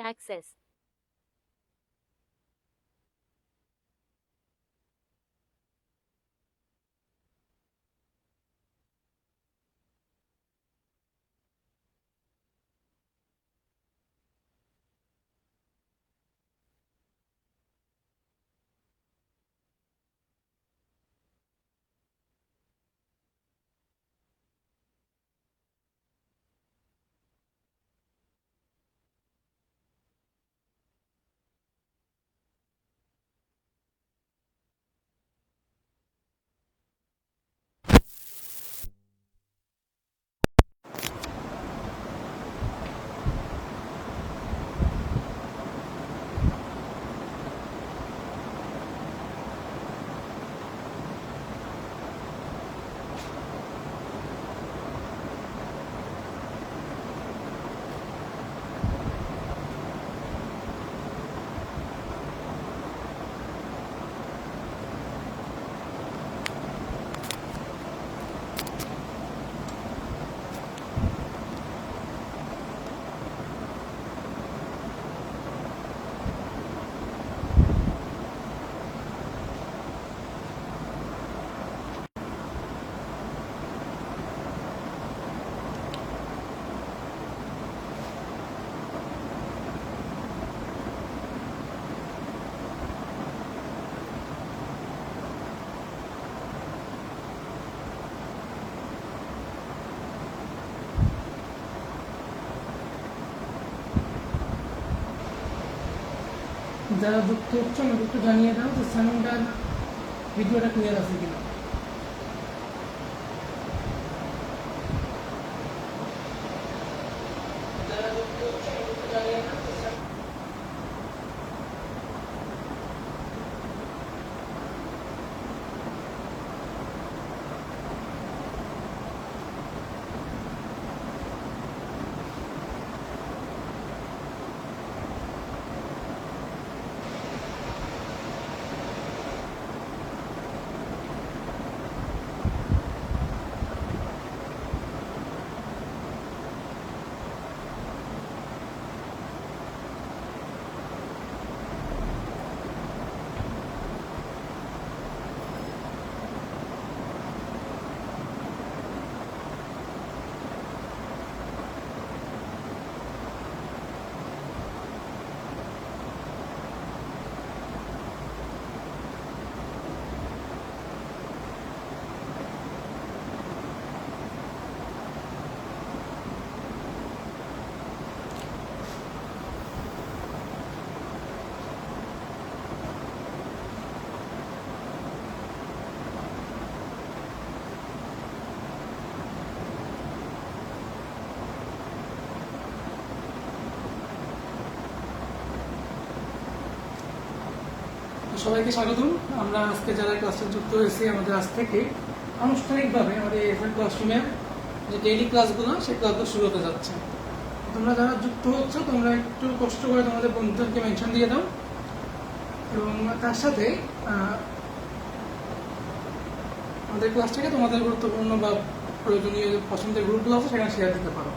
access. যারা যুক্ত হচ্ছে আমাকে একটু জানিয়ে দাও যে সাউন্ডটার ভিডিওটা ক্লিয়ার আছে কিনা? সবাইকে স্বাগতম। আমরা আজকে যারা ক্লাসে যুক্ত হয়েছি, আমাদের আজ থেকে আনুষ্ঠানিকভাবে আমাদের এফএল ক্লাসরুমের যে ডেইলি ক্লাসগুলো সেই ক্লাসগুলো শুরু হতে যাচ্ছে। তোমরা যারা যুক্ত হচ্ছ, তোমরা একটু কষ্ট করে তোমাদের বন্ধুদেরকে মেনশন দিয়ে দাও। এবং তার সাথে আমাদের ক্লাসটাকে তোমাদের গুরুত্বপূর্ণ বা প্রয়োজনীয় পছন্দের গ্রুপগুলো আছে, সেখানে শেয়ার দিতে পারো।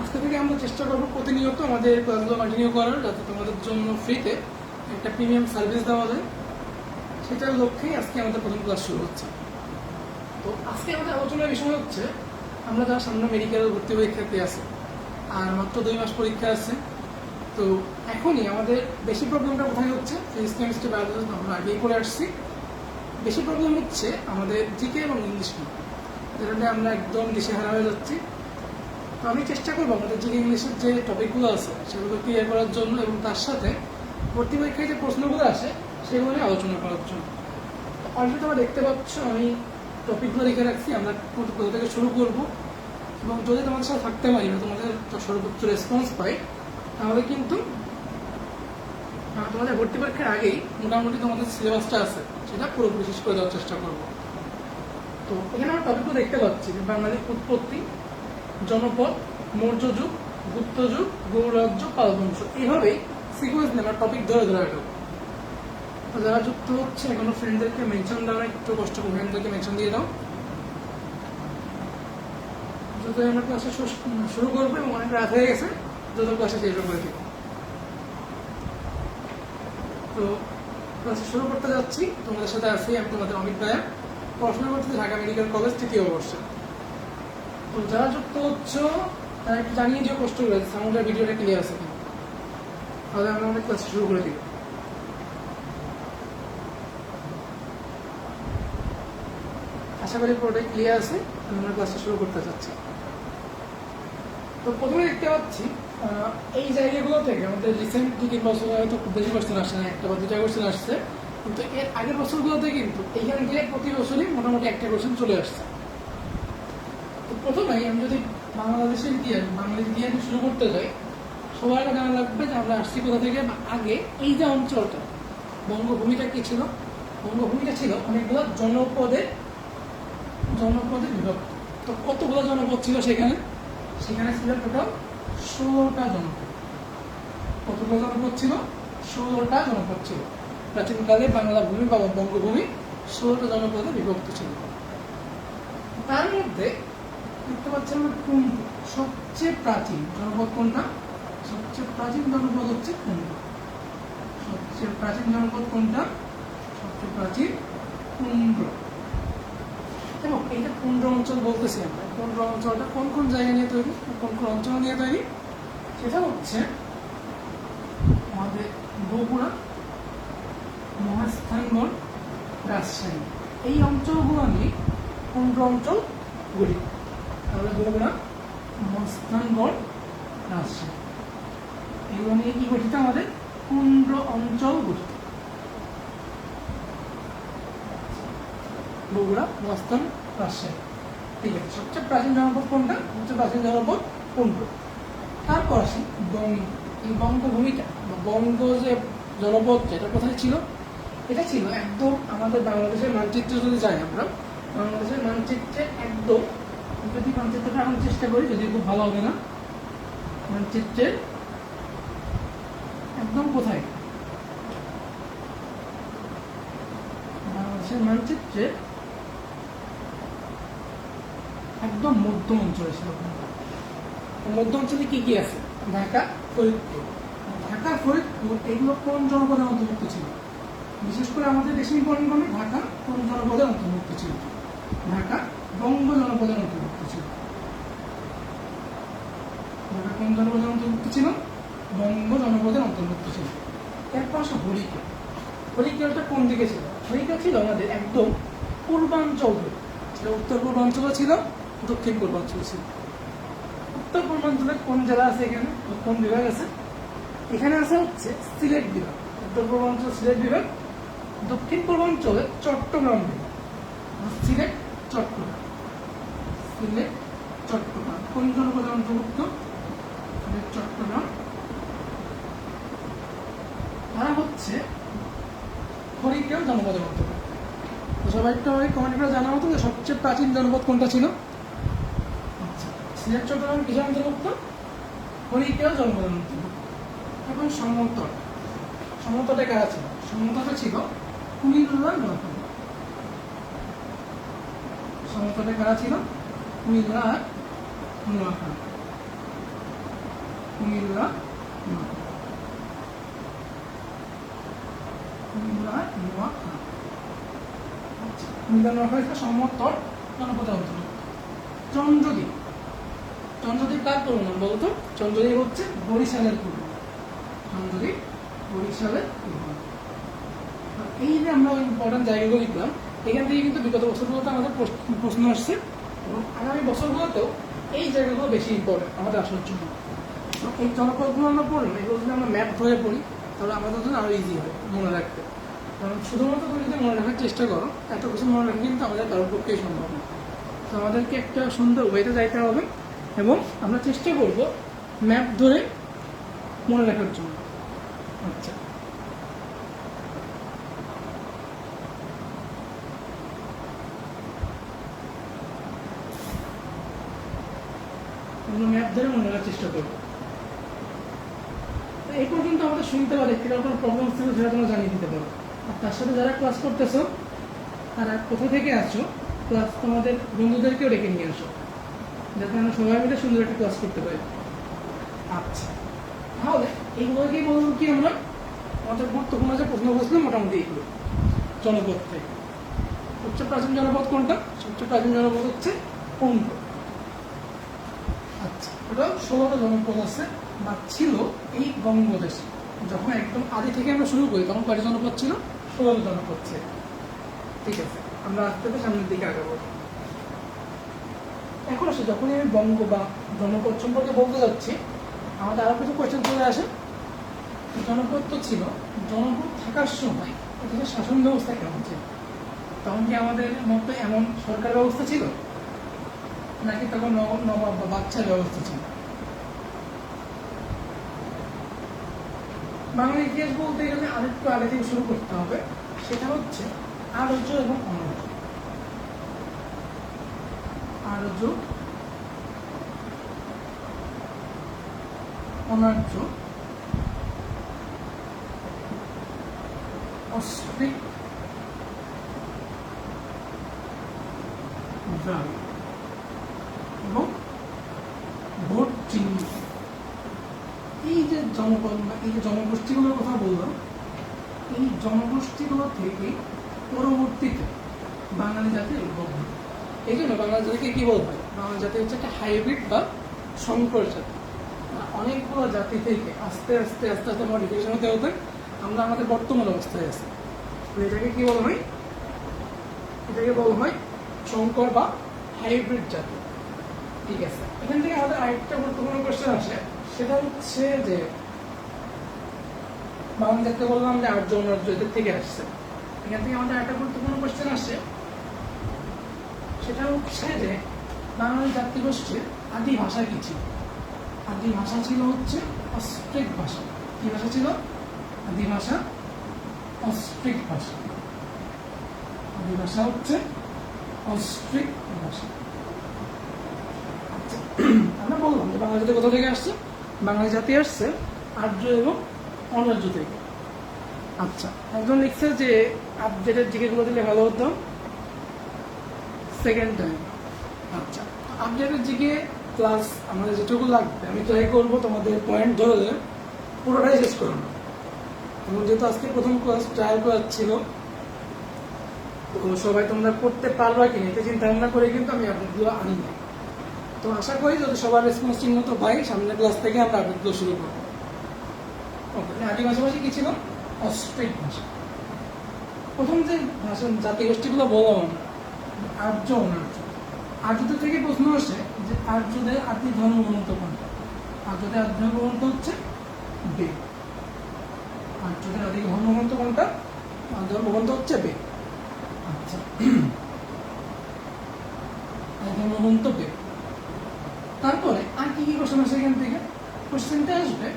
আজকে থেকে আমরা চেষ্টা করব প্রতিনিয়ত আমাদের ক্লাসগুলো কন্টিনিউ করার, যাতে তোমাদের জন্য ফ্রিতে একটা প্রিমিয়াম সার্ভিস দেওয়া যায়, সেটার লক্ষ্যেই আজকে আমাদের প্রথম ক্লাস শুরু হচ্ছে। তো আজকে আমাদের আলোচনার বিষয় হচ্ছে, আমরা যারা সামনে মেডিকেল ভর্তি পরীক্ষাতে আছে, আর মাত্র দুই মাস পরীক্ষা আছে, তো এখনই আমাদের বেশি প্রবলেমটা কোথায় হচ্ছে? ফিজিক্স কেমিস্ট্রি বায়োলজি আমরা আগেই করে আসছি। বেশি প্রবলেম হচ্ছে আমাদের জিকে এবং ইংলিশ যেটা আমরা একদম দিশেহারা হয়ে যাচ্ছি। তো আমি চেষ্টা করব আমাদের জিকে ইংলিশের যে টপিকগুলো আছে, সেগুলো ক্লিয়ার করার জন্য এবং তার সাথে ভর্তি পরীক্ষায় যে প্রশ্নগুলো আসে, সেগুলো নিয়ে আলোচনা করার জন্য। অলরেডি তোমরা দেখতে পাচ্ছ, আমি টপিকগুলো লিখে রাখছি, আমরা কোথা থেকে শুরু করব। এবং যদি তোমাদের সাথে থাকতে পারি বা তোমাদের সর্বোচ্চ রেসপন্স পাই, তাহলে কিন্তু তোমাদের ভর্তি পরীক্ষার আগেই মোটামুটি তোমাদের সিলেবাসটা আছে, সেটা পুরোপুরি শেষ করে দেওয়ার চেষ্টা করব। তো এখানে আমরা টপিকগুলো দেখতে পাচ্ছি, যে বাঙালির উৎপত্তি, জনপদ মৌর্য যুগ গুপ্ত যুগ গৌরাজ্য পালবংশ। এইভাবেই সিকুয়েন্স নিয়ে আমরা টপিক ধরে ধরে রাখব তো যারা যুক্ত হচ্ছে, এখনও ফ্রেন্ডদেরকে মেনশন দেওয়া একটু কষ্ট করে ফ্রেন্ডদেরকে মেনশন দিয়ে দাও। যদি আমরা ক্লাসে শুরু করব এবং অনেক রাত হয়ে গেছে, যত ক্লাসে শেষ করে দিব তো ক্লাস শুরু করতে যাচ্ছি। তোমাদের সাথে আছি আমি তোমাদের অমিত ভাইয়া। পড়াশোনা করতেছি ঢাকা মেডিকেল কলেজ তৃতীয় বর্ষে। তো যারা যুক্ত হচ্ছ, তারা একটু জানিয়ে দিও কষ্ট করে সাউন্ডের ভিডিওটা ক্লিয়ার আছে তাহলে আমরা আমাদের ক্লাস শুরু করে দিব। আশা করি পুরোটাই ক্লিয়ার আছে আমি আমার ক্লাসটা শুরু করতে চাচ্ছি। তো প্রথমে দেখতে পাচ্ছি এই জায়গাগুলো থেকে আমাদের রিসেন্ট দু তিন বছর হয়তো খুব বেশি কোশ্চেন আসছে না, একটা বা দুটা কোশ্চেন আসছে, কিন্তু এর আগের বছরগুলোতে কিন্তু এইখান থেকে প্রতি বছরই মোটামুটি একটা কোশ্চেন চলে আসছে। তো প্রথমেই আমি যদি বাংলাদেশের ইতিহাস, বাংলাদেশ ইতিহাস শুরু করতে যাই আগে জানা লাগবে যে আমরা আসছি কোথা থেকে? আগে এই যে অঞ্চলটা, বঙ্গভূমিটা কি ছিল? বঙ্গভূমিটা ছিল অনেকগুলো জনপদে জনপদে বিভক্ত। তো কতগুলো জনপদ ছিল সেখানে? সেখানে ছিল টোটাল ষোলোটা জনপদ। কতগুলো জনপদ ছিল? ষোলোটা জনপদ ছিল। প্রাচীনকালে বাংলা ভূমি বা বঙ্গভূমি ষোলোটা জনপদে বিভক্ত ছিল। তার মধ্যে দেখতে পাচ্ছেন আমরা কুম্ভ সবচেয়ে প্রাচীন জনপদ কোনটা? সবচেয়ে প্রাচীন জনপদ হচ্ছে কুম্ভ সবচেয়ে প্রাচীন জনপদ কোনটা? সবচেয়ে প্রাচীন কুম্ভ এবং যে কুন্দ্র অঞ্চল বলতেছি আমরা। কুন্দ্র অঞ্চলটা কোন কোন জায়গা নিয়ে তৈরি? কোন কোন অঞ্চল নিয়ে তৈরি? সেটা হচ্ছে আমাদের বগুড়া মহাস্থানগড় রাজশাহী এই অঞ্চলগুলো নিয়ে কুন্দ্র অঞ্চল গঠিত তাহলে বগুড়া মহাস্থানগড় রাজশাহী গঠিত আমাদের? অঞ্চল গঠিত বগুড়া রাজশাহী। ঠিক আছে, সবচেয়ে প্রাচীন জনপদ কোনটা? সবচেয়ে প্রাচীন জনপদ তারপর আসি বঙ্গ এই বঙ্গভূমিটা, বা বঙ্গ যে জনপদ যেটা কোথায় ছিল? এটা ছিল একদম আমাদের বাংলাদেশের মানচিত্রে যদি যাই আমরা, বাংলাদেশের মানচিত্রে একদম, যদি মানচিত্রটা এখন চেষ্টা করি, যদি খুব ভালো হবে না, মানচিত্রের একদম কোথায়? বাংলাদেশের মানচিত্রে একদম মধ্য অঞ্চলে ছিল মধ্য অঞ্চলে কি কি আছে? ঢাকা ফরিদপুর। ঢাকা ফরিদপুর এগুলো কোন জনপদের অন্তর্ভুক্ত ছিল? বিশেষ করে আমাদের বেশি ইম্পর্টেন্ট হবে ঢাকা কোন জনপদের অন্তর্ভুক্ত ছিল? ঢাকা বঙ্গ জনপদের অন্তর্ভুক্ত ছিল। ঢাকা কোন জনপদের অন্তর্ভুক্ত ছিল? বঙ্গ জনপদের অন্তর্ভুক্ত ছিল। এরপর হরিকে হরিকেলটা কোন দিকে ছিল? হরিকেল ছিল আমাদের একদম পূর্বাঞ্চল। ছিল উত্তর পূর্বাঞ্চলও ছিল, দক্ষিণ পূর্বাঞ্চল ছিল। উত্তর পূর্বাঞ্চলে কোন জেলা আছে এখানে? কোন বিভাগ আছে? এখানে আছে হচ্ছে সিলেট বিভাগ। উত্তর পূর্বাঞ্চল, সিলেট বিভাগ। দক্ষিণ পূর্বাঞ্চলে চট্টগ্রাম বিভাগ। সিলেট, চট্টগ্রাম। সিলেট, চট্টগ্রাম। কোন জনপদের অন্তর্ভুক্ত? চট্টগ্রাম তারা হচ্ছে হরিকেল জনপদের অন্তর্ভুক্ত তো সবাই একটু আমাকে কমেন্ট করে জানাব তো যে সবচেয়ে প্রাচীন জনপদ কোনটা ছিল? আচ্ছা সিলেট চট্টগ্রাম কিসের অন্তর্ভুক্ত হরিকেল জনপদের অন্তর্ভুক্ত এখন সমতট সমতটে কারা ছিল? সমতটে ছিল কুমিল্লা নোয়াখালী সমতটে কারা ছিল? কুমিল্লা আর নোয়াখালী। কুমিল্লা নোয়াখালী কুমিল্লা নোয়াখালী আচ্ছা, কুমিল্লা নোয়াখালী সমতট জনপদের অন্তর্ভুক্ত চন্দ্রদ্বীপ। চন্দ্রদ্বীপ কার নাম বলতো চন্দ্রদ্বীপ হচ্ছে বরিশালের পূর্ব। চন্দ্রদ্বীপ বরিশালের পূর্ব এই যে আমরা ইম্পর্টেন্ট জায়গাগুলো লিখলাম এখান থেকে কিন্তু বিগত বছরগুলোতে আমাদের প্রশ্ন- আসছে এবং আগামী বছরগুলোতেও এই জায়গাগুলো বেশি ইম্পর্টেন্ট আমাদের আসার জন্য। এই জনপদগুলো আমরা পড়লাম এগুলো যদি আমরা ম্যাপ ধরে পড়ি তাহলে আমাদের জন্য আরও ইজি হয় মনে রাখতে। কারণ শুধুমাত্র তুমি যদি মনে রাখার চেষ্টা করো, এত কিছু মনে রাখা কিন্তু আমাদের কারোর পক্ষেই সম্ভব না। তো আমাদেরকে একটা সুন্দর ওয়েতে যাইতে হবে এবং আমরা চেষ্টা করব ম্যাপ ধরে মনে রাখার জন্য। আচ্ছা। আমরা ম্যাপ ধরে মনে রাখার চেষ্টা করব। এই পর্যন্ত আমাদের শুনতে পারে কীরকম কোনো প্রবলেম ছিল সেটা তোমরা জানিয়ে দিতে পারো। আর তার সাথে যারা ক্লাস করতেছো, তারা কোথা থেকে আসছো ক্লাস তোমাদের বন্ধুদেরকেও ডেকে নিয়ে আসো, যাতে আমরা সবাই মিলে সুন্দর একটা ক্লাস করতে পারি। আচ্ছা। তাহলে এইগুলোকেই বলব কি আমরা? আমাদের গুরুত্বপূর্ণ যে প্রশ্ন বসলে, মোটামুটি এগুলো। জনপদ থেকে। সবচেয়ে প্রাচীন জনপদ কোনটা? সবচেয়ে প্রাচীন জনপদ হচ্ছে পৌন্ড আচ্ছা ওটা ষোলোটা জনপদ আছে, বা ছিল এই বঙ্গদেশে। যখন একদম আদি থেকে আমরা শুরু করি, তখন কয়টা জনপদ ছিল? ষোলো জনপদ ছিল। ঠিক আছে, আমরা আস্তে আস্তে সামনের দিকে আগাবো। এখন আসে, যখনই আমি বঙ্গ বা জনপদ সম্পর্কে বলতে যাচ্ছি, আমাদের আরও কিছু কোয়েশ্চেন চলে আসে। জনপদ তো ছিল, জনপদ থাকার সময় এটাকে শাসন ব্যবস্থা কেমন ছিল? তখন কি আমাদের মতো এমন সরকার ব্যবস্থা ছিল? নাকি তখন নব- নবাব বা বাচ্চার ব্যবস্থা ছিল? বাংলা ইতিহাস বলতে গেলে আরেকটু আগে থেকে শুরু করতে হবে, সেটা হচ্ছে আরজ্য এবং অনার্য আরজ্য, অনার্য অস্ট্রিক দ্রাবিড় এবং ভোট চিহ্ন এই যে জনপদ বা এই যে জনগোষ্ঠীগুলোর কথা বললাম এই জনগোষ্ঠীগুলো থেকে পরবর্তীতে বাঙালি জাতির উদ্ভব হয় বাঙালি জাতিকে কি বলব? বাঙালি জাতি হচ্ছে একটা হাইব্রিড বা সংকর জাতি। অনেকগুলো জাতি থেকে আস্তে আস্তে আস্তে আস্তে মডিফিকেশন হতে হতে আমরা আমাদের বর্তমান অবস্থায় আছি। এটাকে কি বলা হয়? এটাকে বলা হয় সংকর বা হাইব্রিড জাতি। ঠিক আছে। এখান থেকে আমাদের আরেকটা গুরুত্বপূর্ণ কোশ্চেন আসে। সেটা হচ্ছে যে, বাংলাদেশকে বললাম যে আর্য অনার্য এদের থেকে আসছে। এখান থেকে আমাদের একটা গুরুত্বপূর্ণ কোশ্চেন আসে। সেটা হচ্ছে যে বাঙালি জাতিগোষ্ঠীর আদি ভাষা কি ছিল? আদি ভাষা ছিল হচ্ছে অস্ট্রিক ভাষা। কি ভাষা ছিল? আদি ভাষা অস্ট্রিক ভাষা। আদি ভাষা হচ্ছে অস্ট্রিক ভাষা। আচ্ছা, আমরা বললাম যে বাঙালি জাতি কোথা থেকে আসছে? বাঙালি জাতি আসছে আর্য এবং অনার্য থেকে। আচ্ছা একজন লিখছে যে আপডেটের জিকেগুলো দিলে ভালো হতো। সেকেন্ড টাইম আচ্ছা আপডেটের জিকে প্লাস আমাদের যেটুকু লাগবে, আমি ট্রাই করব তোমাদের পয়েন্ট ধরে পুরোটাই শেষ করব। এবং যেহেতু আজকে প্রথম ক্লাস ট্রায়াল ক্লাস ছিল তো সবাই তোমরা করতে পারবা কিনা এটা চিন্তা ভাবনা করে কিন্তু আমি আপডেটগুলো আনি না তো আশা করি যদি সবার রেসপন্স ঠিক মতো পাই সামনের ক্লাস থেকে আমরা আপডেটগুলো শুরু করব। ওকে আদি ভাষাভাষী কি ছিল? অস্ট্রিক ভাষা। প্রথম যে ভাষা জাতিগোষ্ঠীগুলো বললাম আমরা। আর্য অনার্য আর্যদের থেকে প্রশ্ন আসে যে আর্যদের আদি ধর্মগ্রন্থ কোনটা? আর্যদের আদি ধর্মগ্রন্থ হচ্ছে বেদ। আর্যদের আদি ধর্মগ্রন্থ কোনটা? ধর্মগ্রন্থ হচ্ছে বেদ। আচ্ছা। ধর্মগ্রন্থ বেদ। তারপরে আর কি কি কোশ্চেন আসে এখান থেকে? কোশ্চেনটা আসবে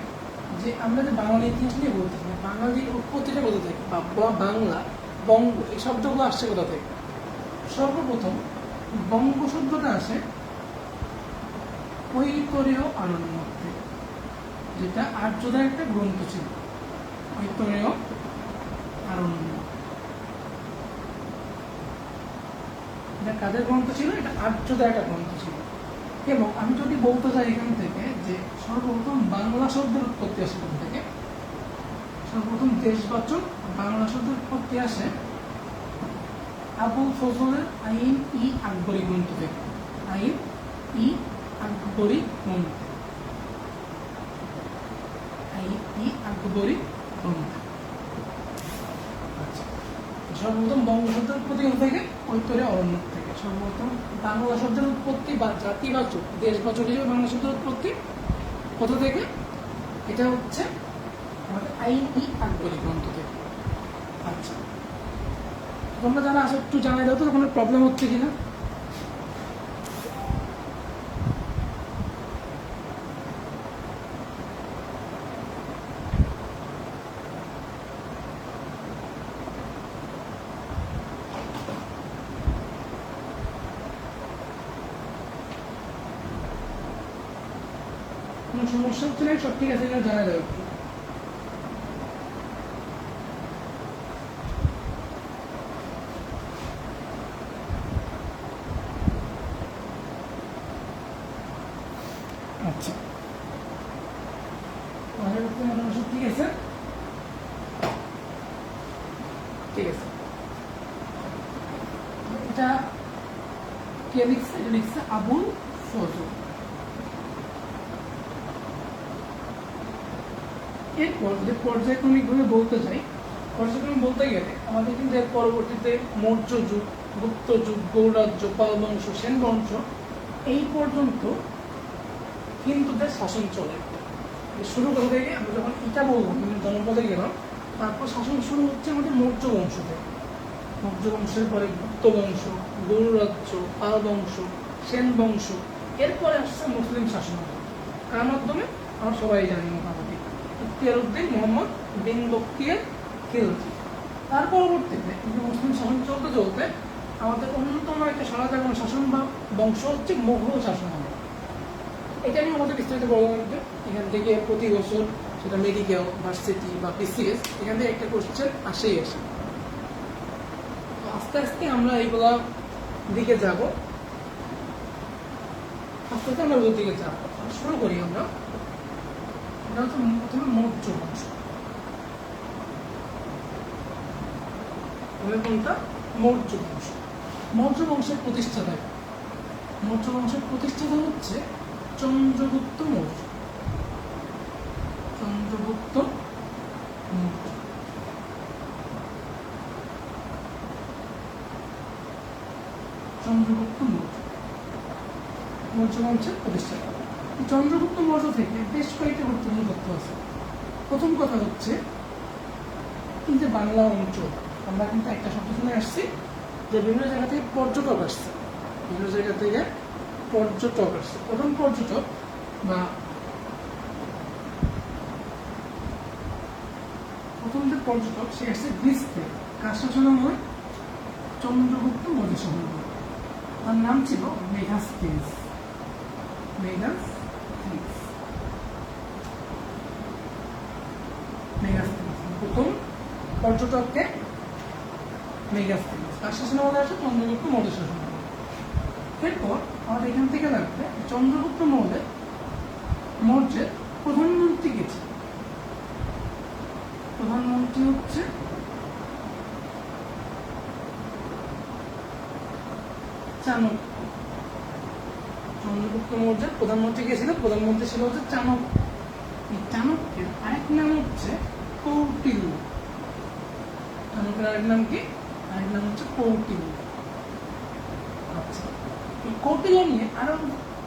যে আমরা যে বাঙালি ইতিহাস নিয়ে বলতে বাঙালির উৎপত্তিটা কোথা থেকে, বা বাংলা, বঙ্গ, এই শব্দগুলো আসছে কোথা থেকে? সর্বপ্রথম বঙ্গ শব্দটা আসে ঐতরীয় আরণ্য থেকে যেটা আর্যদের একটা গ্রন্থ ছিল ঐতরীয় আরণ্য এটা কাদের গ্রন্থ ছিল? এটা আর্যদের একটা গ্রন্থ ছিল। এবং আমি যদি বলতে চাই এখান থেকে যে সর্বপ্রথম বাংলা শব্দের উৎপত্তি আসে কোথা থেকে? সর্বপ্রথম দেশবাচক বাংলা শব্দের উৎপত্তি আসে আবুল ফজলের আইন ই আকবরী গ্রন্থ থেকে আইন ই আকবরী গ্রন্থ আইন ই আকবরী গ্রন্থ। সর্বপ্রথম বঙ্গ শব্দের উৎপত্তি কোথা থেকে? ঐতরে অরণ্য থেকে। সর্বপ্রথম বাংলা শব্দের উৎপত্তি বা জাতিবাচক দেশবাচক হিসেবে বাংলা শব্দের উৎপত্তি কোথা থেকে? এটা হচ্ছে আমাদের আইন ই আকবরী গ্রন্থ থেকে আচ্ছা। তোমরা জানা আসো একটু জানাই দাও তো কোনো প্রবলেম হচ্ছে কিনা? সমস্যা হচ্ছে না? সব ঠিক আছে জানাই দাও। ঠিক আছে? ঠিক আছে। আবুল ফজল। এরপর যদি পর্যায়ক্রমিকভাবে বলতে যাই পর্যায়ক্রমিক বলতে গেলে আমাদের কিন্তু পরবর্তীতে মৌর্য যুগ, গুপ্ত যুগ, গৌরাজ্য পাল বংশ সেন বংশ এই পর্যন্ত হিন্দুদের শাসন চলে। শুরু করে থেকে আমরা যখন ইটা বলব মানে জনপদে গেলাম, তারপর শাসন শুরু হচ্ছে আমাদের মৌর্য বংশ থেকে মৌর্য বংশের পরে গুপ্ত বংশ গৌরাজ্য পাল বংশ, সেন বংশ, এরপরে আসছে মুসলিম শাসন। কার মাধ্যমে? আমরা সবাই জানি মোটামুটি। ইখতিয়ার উদ্দিন মোহাম্মদ বিন বক্তিয়ার খিলজি। তার পরবর্তীতে মুসলিম শাসন চলতে চলতে আমাদের অন্যতম একটা সারাজাগন শাসন বা বংশ হচ্ছে মোঘল শাসন। এটা নিয়ে আমাদের বিস্তারিত বলা লাগবে এখান থেকে প্রতি বছর সেটা মেডিকেল ভার্সিটি বা পিসিএস এখান থেকে একটা কোশ্চেন আসেই আসে। আস্তে আস্তে আমরা এইগুলা দিকে যাব। আস্তে আস্তে আমরা দিকে যাব। শুরু করি আমরা। এটা হচ্ছে প্রথমে মৌর্য বংশ কোনটা? মৌর্য বংশ মৌর্য বংশের প্রতিষ্ঠাতা। মৌর্য বংশের প্রতিষ্ঠাতা হচ্ছে চন্দ্রগুপ্ত মৌর্য চন্দ্রগুপ্ত চন্দ্রগুপ্ত মৌর্য মৌর্য বংশের প্রতিষ্ঠাতা চন্দ্রগুপ্ত মৌর্য থেকে বেশ কয়েকটি গুরুত্বপূর্ণ তথ্য আছে। প্রথম কথা হচ্ছে যে বাংলা অঞ্চল, আমরা কিন্তু একটা শব্দ শুনে আসছি যে বিভিন্ন জায়গা থেকে পর্যটক আসছে। বিভিন্ন জায়গা থেকে পর্যটক আসছে। প্রথম পর্যটক বা প্রথম যে পর্যটক সে আসছে গ্রিস থেকে কার শাসন হয় চন্দ্রগুপ্ত মৌর্য শাসন তার নাম ছিল মেঘাস্তিস মেঘাস্তিস মেঘাস্তিস প্রথম পর্যটককে মেঘাস্তিস তার শাসন আমলে আসে চন্দ্রগুপ্ত মৌর্য শাসন এরপর আমাদের এখান থেকে লাগবে চন্দ্রগুপ্ত মৌর্যের মৌর্যের প্রধানমন্ত্রী কে ছিল প্রধানমন্ত্রী হচ্ছে চাণক্য। চন্দ্রগুপ্ত মৌর্যের প্রধানমন্ত্রী কে ছিল প্রধানমন্ত্রী ছিল হচ্ছে চাণক্য। এই চাণক্যের আরেক নাম হচ্ছে কৌটিল্য। চাণক্যের আরেক নাম কি? আরেক নাম হচ্ছে কৌটিল্য। আচ্ছা। কৌটিল্য নিয়ে আরও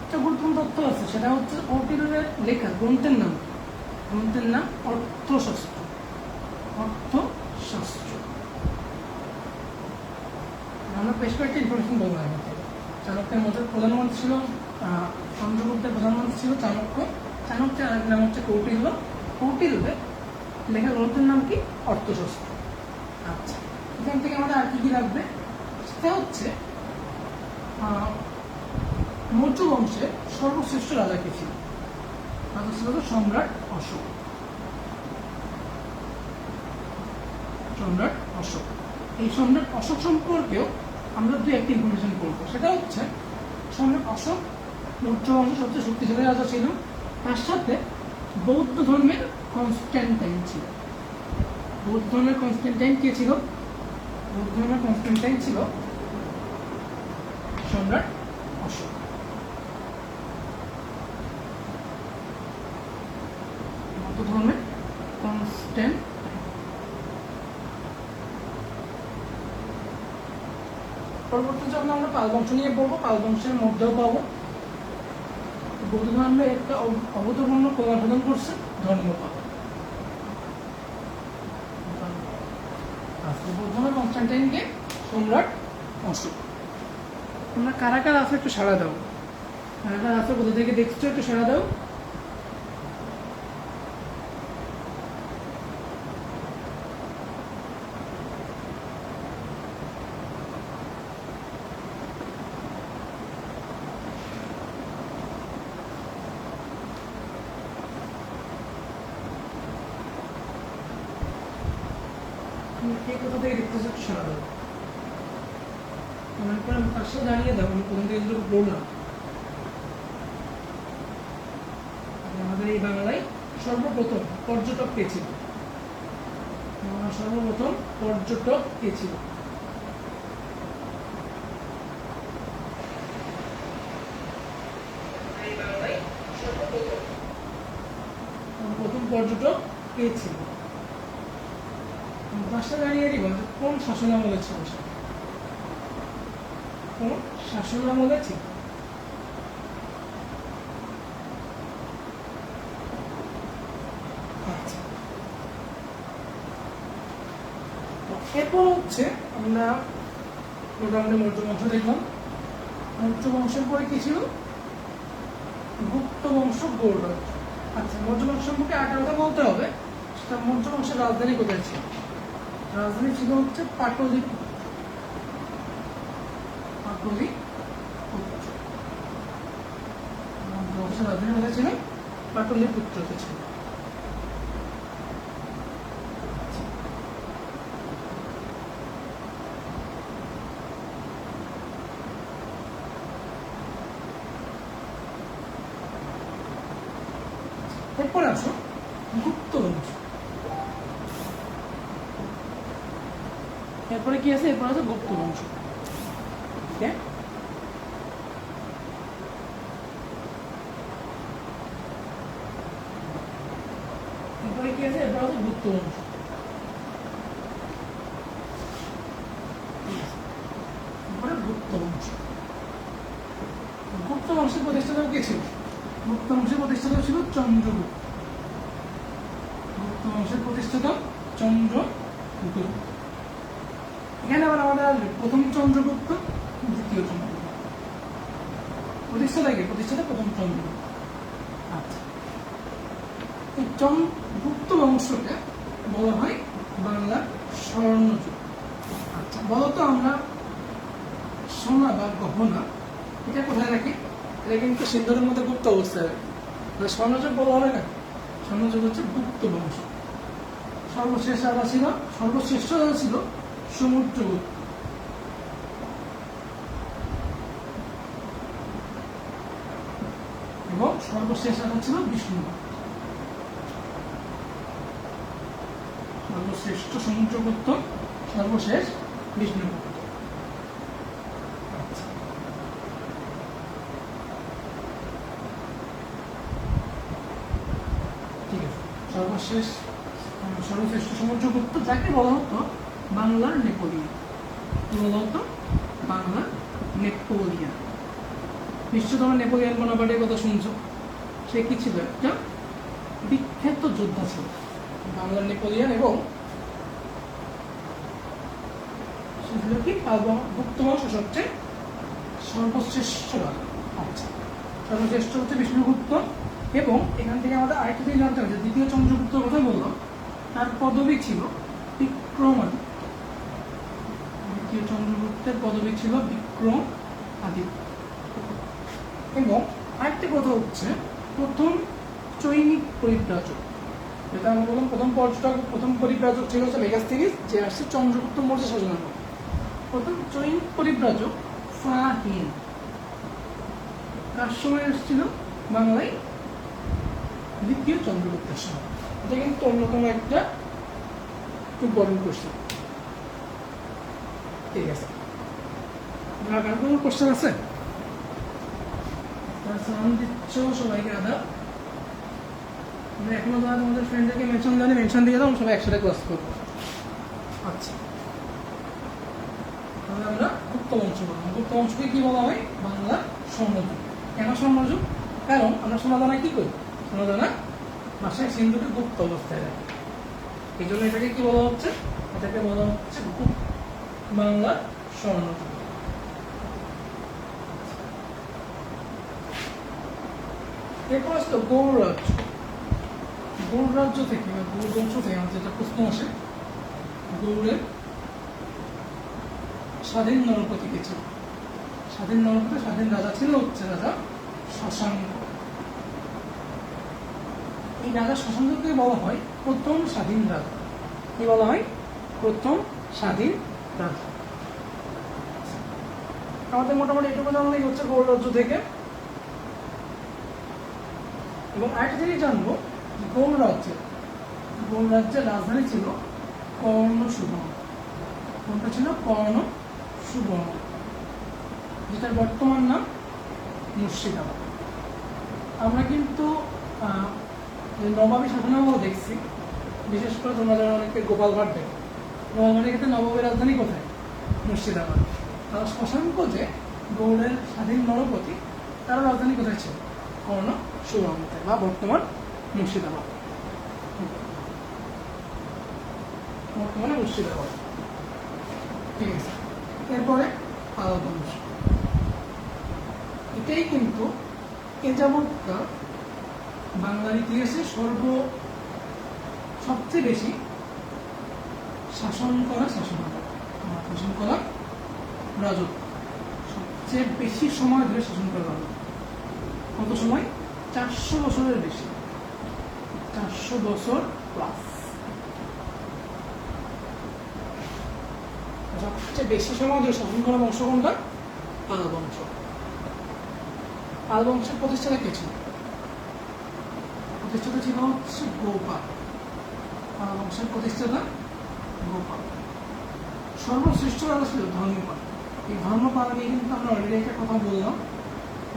একটা গুরুত্বপূর্ণ তথ্য আছে, সেটা হচ্ছে লেখা, গ্রন্থের নাম। গ্রন্থের নাম অর্থশাস্ত্র। অর্থশাস্ত্র। আমরা বেশ কয়েকটা ইনফরমেশন চাণক্যের মধ্যে প্রধানমন্ত্রী ছিল চন্দ্রগুপ্তের প্রধানমন্ত্রী ছিল চাণক্য। চাণক্যের আরেক নাম হচ্ছে কৌটিল্য কৌটিল্যের লেখা গ্রন্থের নাম কি? অর্থশাস্ত্র। আচ্ছা এখান থেকে আমাদের আর কি কি লাগবে? সেটা হচ্ছে মৌর্য বংশের সর্বশ্রেষ্ঠ রাজা কে ছিল। রাজা ছিল সম্রাট অশোক। সম্রাট অশোক। এই সম্রাট অশোক সম্পর্কেও আমরা দু একটি ইনফরমেশন করব সেটা হচ্ছে, সম্রাট অশোক মৌর্য বংশের সবচেয়ে শক্তিশালী রাজা ছিল। তার সাথে বৌদ্ধ ধর্মের কনস্ট্যান্টাইন ছিল। বৌদ্ধ ধর্মের কনস্ট্যান্টাইন কে ছিল? বৌদ্ধ ধর্মের কনস্ট্যান্টাইন ছিল সম্রাট অশোক ধর্মের কনস্ট্যান্ট পরবর্তী যখন আমরা পাল বংশ নিয়ে পড়ব পাল বংশের মধ্যেও পাবো। বৌদ্ধ ধর্মে একটা কল্যাণ সাধন করছে আজকে বৌদ্ধ ধর্মের কনস্টান্টাইনকে সম্রাট অশোক। তোমরা কারা কারা আছে একটু সাড়া দাও। কারা কারা আছে কোথা থেকে দেখছ একটু সাড়া দাও তুমি কে কোথা থেকে দেখতেছো একটু সাড়া দাও মনে করে আমার পাশে দাঁড়িয়ে দাও আমি কোন দিকে দুটো বললাম আমাদের এই বাংলায় সর্বপ্রথম পর্যটক কে ছিল আমরা সর্বপ্রথম পর্যটক কে ছিল প্রথম পর্যটক কে ছিল দশটা জানিয়ে দিব যে কোন শাসন আমলে ছিল কোন শাসন আমলে ছিল আচ্ছা তো এরপর হচ্ছে আমরা মোটামুটি মৌর্য বংশ দেখলাম। মৌর্য বংশের পরে কি ছিল? গুপ্ত বংশ গৌড় আচ্ছা মৌর্য বংশ সম্পর্কে একটা কথা বলতে হবে, সেটা মৌর্য বংশের রাজধানী কোথায় ছিল? রাজধানী ছিল হচ্ছে পাটলি পাটলি বংশের রাজধানী কোথায় ছিল? পাটলি পুত্রতে ছিল। এরপরে আসো গুপ্ত বংশ এরপরে কি আছে? এরপরে আছে গুপ্ত বংশ এরপরে কি আছে? এরপরে আছে গুপ্ত বংশ এরপরে গুপ্ত বংশ গুপ্ত বংশের প্রতিষ্ঠাতা কে ছিল গুপ্ত বংশের প্রতিষ্ঠাতা ছিল চন্দ্রগুপ্ত গুপ্ত বংশের প্রতিষ্ঠাতা চন্দ্রগুপ্ত এখানে আবার আমাদের আসবে প্রথম চন্দ্রগুপ্ত দ্বিতীয় চন্দ্রগুপ্ত প্রতিষ্ঠাতা কে প্রতিষ্ঠাতা প্রথম চন্দ্রগুপ্ত আচ্ছা এই চন্দ্র গুপ্ত বংশকে বলা বাংলার স্বর্ণযুগ আচ্ছা বলতো আমরা সোনা বা গহনা এটা কোথায় রাখি? এটা কিন্তু সিন্ধুরের মধ্যে গুপ্ত অবস্থায় রাখি। তাহলে স্বর্ণযুগ বলা হবে না? স্বর্ণযুগ হচ্ছে গুপ্ত বংশ। সর্বশেষ রাজা ছিল? সর্বশ্রেষ্ঠ রাজা ছিল সমুদ্রগুপ্ত এবং সর্বশেষ রাজা ছিল বিষ্ণুগুপ্ত সর্বশ্রেষ্ঠ সমুদ্রগুপ্ত সর্বশেষ বিষ্ণুগুপ্ত সর্বশেষ, সর্বশ্রেষ্ঠ সমুদ্রগুপ্ত যাকে বলা হতো বাংলার নেপোলিয়ন। কি বলা হতো? বাংলার নেপোলিয়ন। নিশ্চয় তোমরা নেপোলিয়ন কথা শুনছো। সে কি ছিল? একটা বিখ্যাত যোদ্ধা ছিল। বাংলার নেপোলিয়ন এবং সে ছিল কি সর্বশ্রেষ্ঠ আচ্ছা। সর্বশ্রেষ্ঠ হচ্ছে বিষ্ণুগুপ্ত এবং এখান থেকে আমাদের আরেকটা জিনিস জানতে হবে দ্বিতীয় চন্দ্রগুপ্তর কথা বললাম তার পদবী ছিল বিক্রমাদিত্য দ্বিতীয় চন্দ্রগুপ্তের পদবী ছিল বিক্রম আদিত্য। এবং আরেকটি কথা হচ্ছে, প্রথম চৈনিক পরিব্রাজক। যেটা আমরা বললাম প্রথম পর্যটক, প্রথম পরিব্রাজক ছিল হচ্ছে মেগাস্তিনিস যে আসছে চন্দ্রগুপ্ত মৌর্য শাসনের প্রথম চৈনিক পরিব্রাজক ফাহিন কার সময় এসেছিল বাংলায় দ্বিতীয় চন্দ্রগুপ্তের সময়। এটা কিন্তু অন্যতম একটা ইম্পর্টেন্ট কোশ্চেন ঠিক আছে। আর কার কোনো কোশ্চেন আছে? দিচ্ছ সবাইকে, আদাব। আমরা এখনও যারা তোমাদের ফ্রেন্ডদেরকে মেনশন জানি মেনশন দিয়ে দাও সবাই একসাথে ক্লাস করব। আচ্ছা। তাহলে আমরা গুপ্ত বংশ বললাম গুপ্ত বংশকে কি বলা হয়? বাংলা স্বর্ণযুগ। কেন স্বর্ণযুগ? কারণ আমরা সোনাদানা কি করি? সোনাদানা বাসায় সিন্ধুকে গুপ্ত অবস্থায় রাখি। এই জন্য এটাকে কি বলা হচ্ছে? এটাকে বলা হচ্ছে গুপ বাংলা স্বর্ণযুগ। এরপর আসলো গৌড় রাজ্য গৌড় রাজ্য থেকে বা গৌড় বংশ থেকে আমাদের যেটা প্রশ্ন আসে, গৌড়ের স্বাধীন নরপতি কে স্বাধীন নরপতি, স্বাধীন রাজা ছিল হচ্ছে রাজা শশাঙ্ক। এই রাজা শশাঙ্ককে বলা হয়? প্রথম স্বাধীন রাজা। কি বলা হয়? প্রথম স্বাধীন রাজা। আমাদের মোটামুটি এটুকু জানলেই হচ্ছে গৌড় রাজ্য থেকে। এবং আরেকটা জিনিস জানব গৌড় রাজ্যে? গৌড় রাজ্যের রাজধানী ছিল কর্ণ সুবর্ণ কোনটা ছিল? কর্ণ সুবর্ণ যেটার বর্তমান নাম মুর্শিদাবাদ। আমরা কিন্তু নবাবী শাসনামল দেখছি, বিশেষ করে তোমরা যারা অনেকে গোপালঘাট দেখো গোপালঘাটের ক্ষেত্রে নবাবের রাজধানী কোথায়? মুর্শিদাবাদ। আর শশাঙ্ক যে গৌড়ের স্বাধীন নরপতি, তার রাজধানী কোথায় ছিল? কর্ণ সুবর্ণতে বা বর্তমান মুর্শিদাবাদ। বর্তমানে মুর্শিদাবাদ? ঠিক আছে। এরপরে পাল বংশ এটাই কিন্তু এ যাবৎকার বাংলার ইতিহাসে সর্ব সবচেয়ে বেশি শাসন করা শাসনামল। আমার শাসন করা রাজত্ব। সবচেয়ে বেশি সময় ধরে শাসন করা রাজত্ব। কত সময়? চারশো বছরের বেশি। চারশো বছর প্লাস সবচেয়ে বেশি সময় ধরে শাসন করা বংশ কোনটা পাল বংশ পাল বংশের প্রতিষ্ঠাতা কে ছিল? প্রতিষ্ঠাতা ছিল হচ্ছে গোপাল। পাল বংশের প্রতিষ্ঠাতা গোপাল। সর্বশ্রেষ্ঠ রাজা ছিল ধর্মপাল। এই ধর্মপাল নিয়ে কিন্তু আমরা অলরেডি একটা কথা বললাম।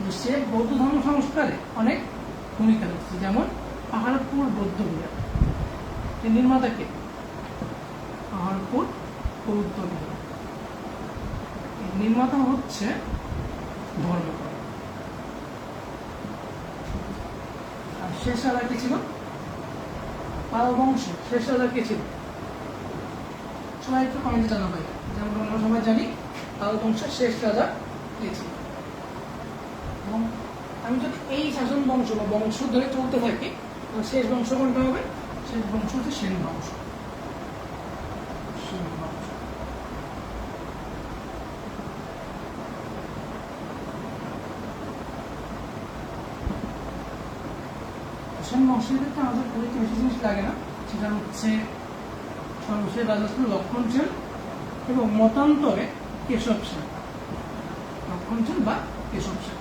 যে সে বৌদ্ধ ধর্ম সংস্কারে অনেক ভূমিকা রেখেছে যেমন নির্মাতা কে পাহাড়পুর বৌদ্ধ বিহার নির্মাতা হচ্ছে ধর্মপাল আর শেষ রাজা কে ছিল? পাল বংশ শেষ রাজা কে ছিল? সবাই একটু কমেন্টে জানাবে। যেমন আমরা সবাই জানি পাল বংশের শেষ রাজা কে ছিল। আমি যদি এই শাসন বংশ বা বংশ ধরে চলতে থাকি শেষ বংশ কোনটা হবে? শেষ বংশ হচ্ছে সেন বংশ। আমাদের খুব বেশি জিনিস লাগে না, সেটা হচ্ছে সর্বশেষ রাজা লক্ষণ সেন এবং মতান্তরে কেশব সেন। লক্ষণ সেন বা কেশব সেন।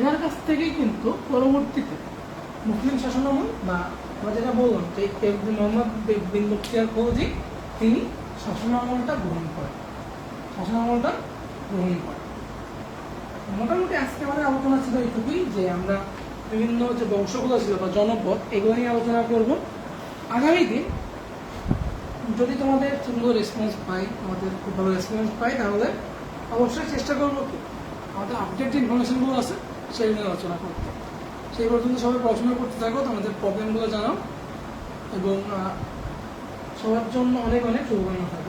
এনার কাছ থেকেই কিন্তু পরবর্তীতে মুসলিম শাসনামল বা আমরা যেটা বললাম যে মোহাম্মদ বিন বখতিয়ার খলজি তিনি শাসনামলটা গ্রহণ করেন। শাসনামলটা গ্রহণ করেন। মোটামুটি আজকে আমাদের আলোচনা ছিল এইটুকুই যে আমরা বিভিন্ন যে বংশগুলো ছিল বা জনপদ, এগুলো নিয়ে আলোচনা করব। আগামী দিন যদি তোমাদের সুন্দর রেসপন্স পাই, আমাদের খুব ভালো রেসপন্স পাই, তাহলে অবশ্যই চেষ্টা করব কি আমাদের আপডেট যে ইনফরমেশনগুলো আছে, সেগুলো নিয়ে আলোচনা করতে। সেই পর্যন্ত সবাই পড়াশোনা করতে থাকো, তোমাদের প্রবলেমগুলো জানাও। এবং সবার জন্য অনেক অনেক শুভকামনা